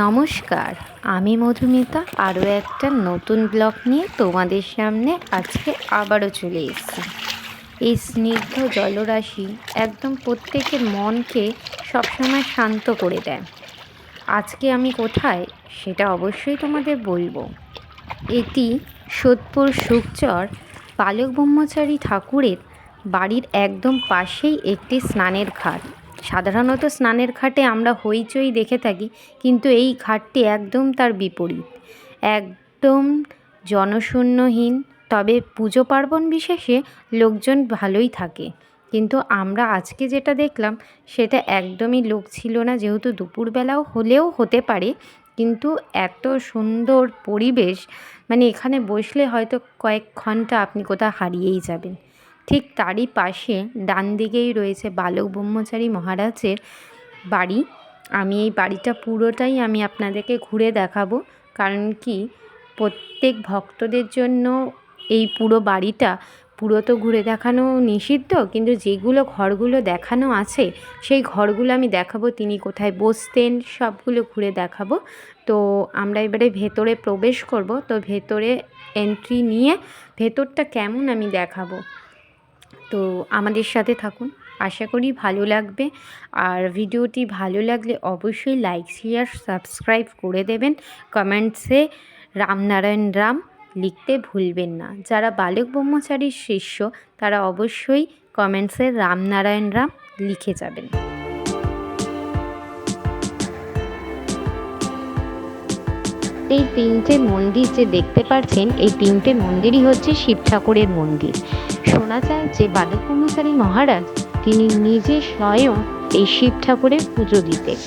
নমস্কার, আমি মধুমিতা। আরও একটা নতুন ব্লগ নিয়ে তোমাদের সামনে আজকে আবারও চলে এসেছি। এই স্নিগ্ধ জলরাশি একদম প্রত্যেকের মনকে সবসময় শান্ত করে দেয়। আজকে আমি কোথায় সেটা অবশ্যই তোমাদের বলব। এটি সোদপুর সুখচর বালক ব্রহ্মচারী ঠাকুরের বাড়ির একদম পাশেই একটি স্নানের ঘাট। সাধারণত স্নানের ঘাটে আমরা হইচই দেখে থাকি, কিন্তু এই ঘাটটি একদম তার বিপরীত। একদম জনশূন্যহীন, তবে পুজো পার্বণ বিশেষে লোকজন ভালোই থাকে। কিন্তু আমরা আজকে যেটা দেখলাম, সেটা একদমই লোক ছিল না, যেহেতু দুপুরবেলাও হলেও হতে পারে, কিন্তু এত সুন্দর পরিবেশ মানে এখানে বসলে হয়তো কয়েক ঘণ্টা আপনি কোথাও হারিয়েই যাবেন। ঠিক তারই পাশে ডান দিকেই রয়েছে বালক ব্রহ্মচারী মহারাজের বাড়ি। আমি এই বাড়িটা পুরোটাই আমি আপনাদেরকে ঘুরে দেখাবো, কারণ কি প্রত্যেক ভক্তদের জন্য এই পুরো বাড়িটা পুরো তো ঘুরে দেখানো নিষিদ্ধ, কিন্তু যেগুলো ঘরগুলো দেখানো আছে, সেই ঘরগুলো আমি দেখাবো, তিনি কোথায় বসতেন, সবগুলো ঘুরে দেখাবো। তো আমরা এবারে ভেতরে প্রবেশ করব, তো ভেতরে এন্ট্রি নিয়ে ভেতরটা কেমন আমি দেখাবো। তো আমাদের সাথে থাকুন। আশা করি ভালো লাগবে। আর ভিডিওটি ভালো লাগলে অবশ্যই লাইক, শেয়ার, সাবস্ক্রাইব করে দেবেন। কমেন্টসে রামনারায়ণ রাম লিখতে ভুলবেন না। যারা বালক ব্রহ্মচারীর শিষ্য, তারা অবশ্যই কমেন্টসে রামনারায়ণ রাম লিখে যাবেন। এই তিনটে মন্দির যে দেখতে পাচ্ছেন, এই তিনটে মন্দিরই হচ্ছে শিব ঠাকুরের মন্দির। শোনা যায় যে বালক ব্রহ্মচারী মহারাজ তিনি নিজে স্বয়ং এই শিব ঠাকুরের পুজো দিতেন।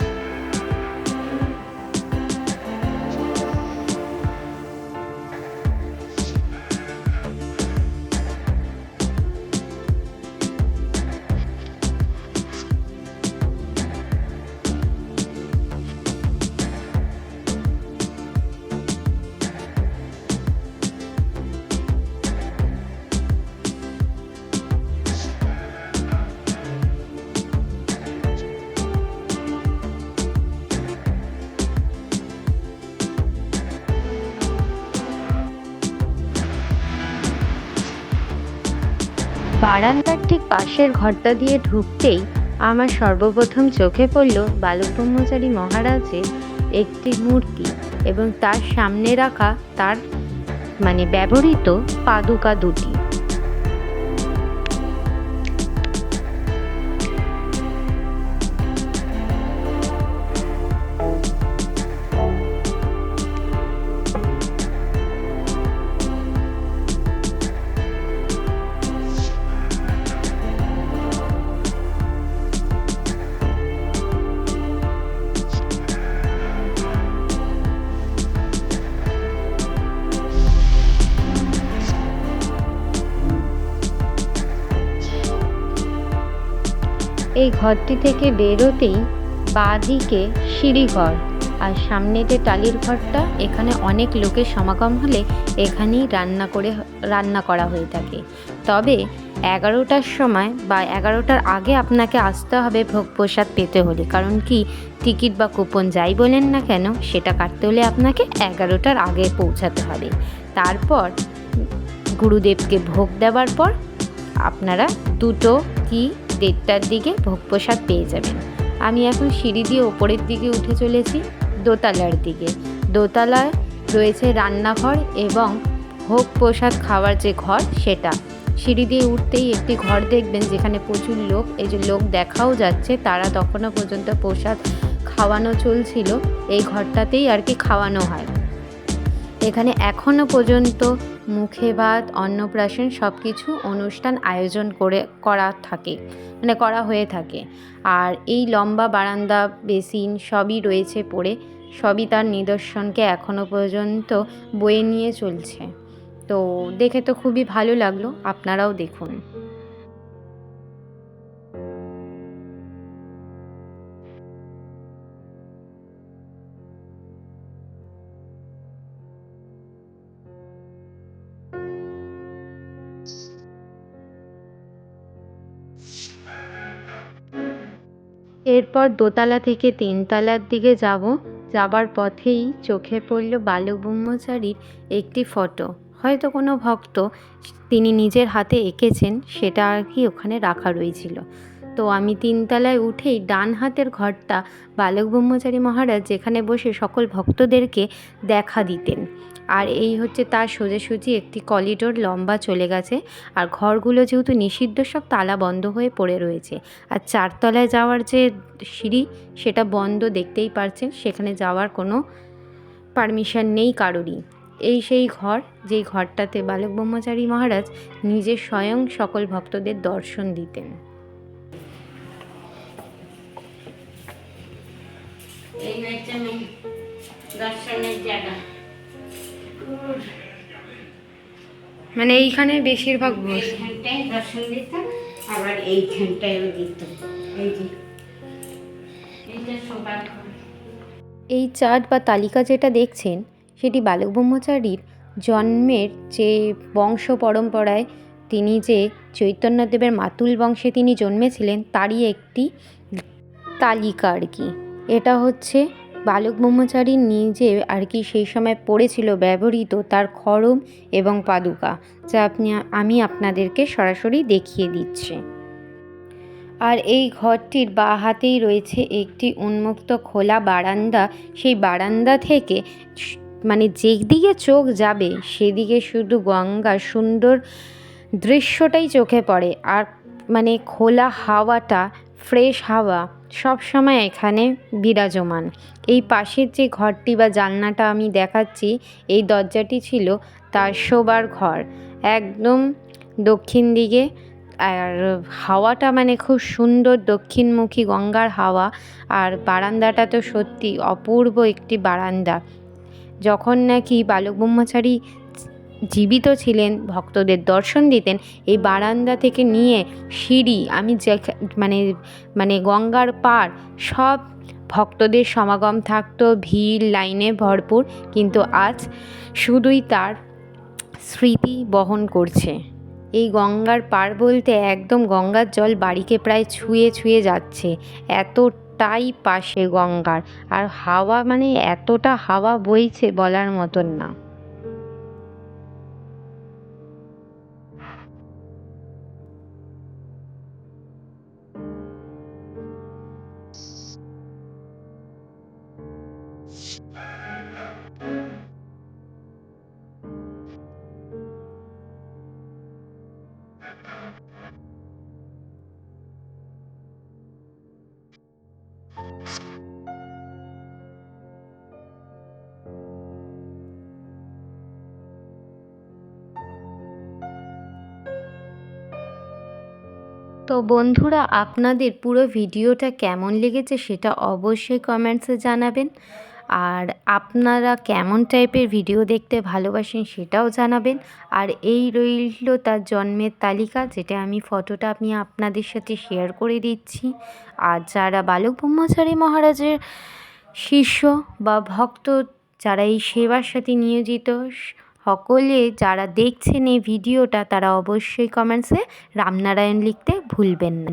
বারান্দার ঠিক পাশের ঘরটা দিয়ে ঢুকতেই আমার সর্বপ্রথম চোখে পড়ল বালক ব্রহ্মচারী মহারাজের একটি মূর্তি এবং তার সামনে রাখা তার মানে ব্যবহৃত পাদুকা দুটি। এই ঘরটি থেকে বেরোতেই বাঁদিকে সিঁড়িঘর। আর সামনে যে টালির ঘরটা, এখানে অনেক লোকের সমাগম হলে এখানেই রান্না করে, রান্না করা হয়ে থাকে। তবে এগারোটার সময় বা এগারোটার আগে আপনাকে আসতে হবে ভোগ প্রসাদ পেতে হলে। কারণ কি? টিকিট বা কুপন যাই বলেন না কেন, সেটা কাটতে হলে আপনাকে এগারোটার আগে পৌঁছাতে হবে। তারপর গুরুদেবকে ভোগ দেওয়ার পর আপনারা দুটো কি দেড়টার দিকে ভোগ প্রসাদ পেয়ে যাবেন আমি এখন সিঁড়ি দিয়ে ওপরের দিকে উঠে চলেছি, দোতলার দিকে। দোতলায় রয়েছে রান্নাঘর এবং ভোগ প্রসাদ খাওয়ার যে ঘর, সেটা। সিঁড়ি দিয়ে উঠতেই একটি ঘর দেখবেন যেখানে প্রচুর লোক, এই যে লোক দেখাও যাচ্ছে, তারা তখনও পর্যন্ত প্রসাদ খাওয়ানো চলছিল। এই ঘরটাতেই আর কি খাওয়ানো হয়। এখানে এখনও পর্যন্ত মুখে ভাত, অন্নপ্রাশন সব কিছু অনুষ্ঠান আয়োজন করে, করা থাকে মানে করা হয়ে থাকে। আর এই লম্বা বারান্দা, বেসিন সবই রয়েছে পড়ে, সবই তার নিদর্শনকে এখনও পর্যন্ত বয়ে নিয়ে চলছে। তো দেখে তো খুবই ভালো লাগল, আপনারাও দেখুন। এরপর দোতলা থেকে তিনতলার দিকে যাব। যাবার পথেই চোখে পড়ল বালক ব্রহ্মচারীর একটি ফটো। হয়তো কোনো ভক্ত তিনি নিজের হাতে এঁকেছেন, সেটা আর কি ওখানে রাখা রয়েছিল। তো আমি তিনতলায় উঠেই ডান হাতের ঘরটা বালক ব্রহ্মচারী মহারাজ যেখানে বসে সকল ভক্তদেরকে দেখা দিতেন। আর এই হচ্ছে তার সোজাসুজি একটি কলিডোর লম্বা চলে গেছে আর ঘরগুলো যেহেতু নিষিদ্ধ, সব তালা বন্ধ হয়ে পড়ে রয়েছে। আর চারতলায় যাওয়ার যে সিঁড়ি, সেটা বন্ধ দেখতেই পারছেন, সেখানে যাওয়ার কোনো পারমিশন নেই কারোরই। এই সেই ঘর, যেই ঘরটাতে বালক ব্রহ্মচারী মহারাজ নিজে স্বয়ং সকল ভক্তদের দর্শন দিতেন। এই মেন দর্শনের জায়গা। মানে এইখানে বেশিরভাগ বস। এইখানটায় দর্শন আবার এইখানটায়ও দিত এই যে এইটা সবার এই চার্ট বা তালিকা যেটা দেখছেন সেটি বালক ব্রহ্মচারীর জন্মের যে বংশ পরম্পরায় তিনি যে চৈতন্যদেবের মাতুল বংশে তিনি জন্মেছিলেন তারই একটি তালিকা আর কি। এটা হচ্ছে বালক ব্রহ্মচারী নিজে আর কি সেই সময় পড়েছিল ব্যবহৃত তার খড়ম এবং পাদুকা, যা আপনি, আমি আপনাদেরকে সরাসরি দেখিয়ে দিচ্ছি। আর এই ঘরটির বা হাতেই রয়েছে একটি উন্মুক্ত খোলা বারান্দা। সেই বারান্দা থেকে মানে যেদিকে চোখ যাবে, সেদিকে শুধু গঙ্গার সুন্দর দৃশ্যটাই চোখে পড়ে। আর মানে খোলা হাওয়াটা, ফ্রেশ হাওয়া সব সময় এখানে বিরাজমান। এই পাশের যে ঘরটি বা জানলাটা আমি দেখাচ্ছি, এই দরজাটি ছিল তার শোবার ঘর। একদম দক্ষিণ দিকে। আর হাওয়াটা মানে খুব সুন্দর দক্ষিণমুখী গঙ্গার হাওয়া। আর বারান্দাটা তো সত্যি অপূর্ব একটি বারান্দা। যখন নাকি বালক ব্রহ্মচারী জীবিত ছিলেন, ভক্তদের দর্শন দিতেন, এই বারান্দা থেকে নিয়ে সিঁড়ি, আমি মানে মানে গঙ্গার পার সব ভক্তদের সমাগম থাকতো, ভিড়, লাইনে ভরপুর, কিন্তু আজ শুধুই তার স্মৃতি বহন করছে। এই গঙ্গার পার বলতে একদম গঙ্গার জল বাড়িকে প্রায় ছুঁয়ে ছুঁয়ে যাচ্ছে, এতটাই পাশে গঙ্গার, আর হাওয়া মানে এতটা হাওয়া বইছে বলার মতন না। তো বন্ধুরা আপনাদের পুরো ভিডিওটা কেমন লেগেছে সেটা অবশ্যই কমেন্টসে জানাবেন। আর আপনারা কেমন টাইপের ভিডিও দেখতে ভালোবাসেন সেটাও জানাবেন। আর এই রইল তার জন্মের তালিকা, যেটা আমি ফটোটা আমি আপনাদের সাথে শেয়ার করে দিচ্ছি। আর যারা বালক ব্রহ্মচারী মহারাজের শিষ্য বা ভক্ত, যারা এই সেবার সাথে নিয়োজিত, সকলে যারা দেখছেন এই ভিডিওটা, তারা অবশ্যই কমেন্টসে রামনারায়ণ লিখতে ভুলবেন না।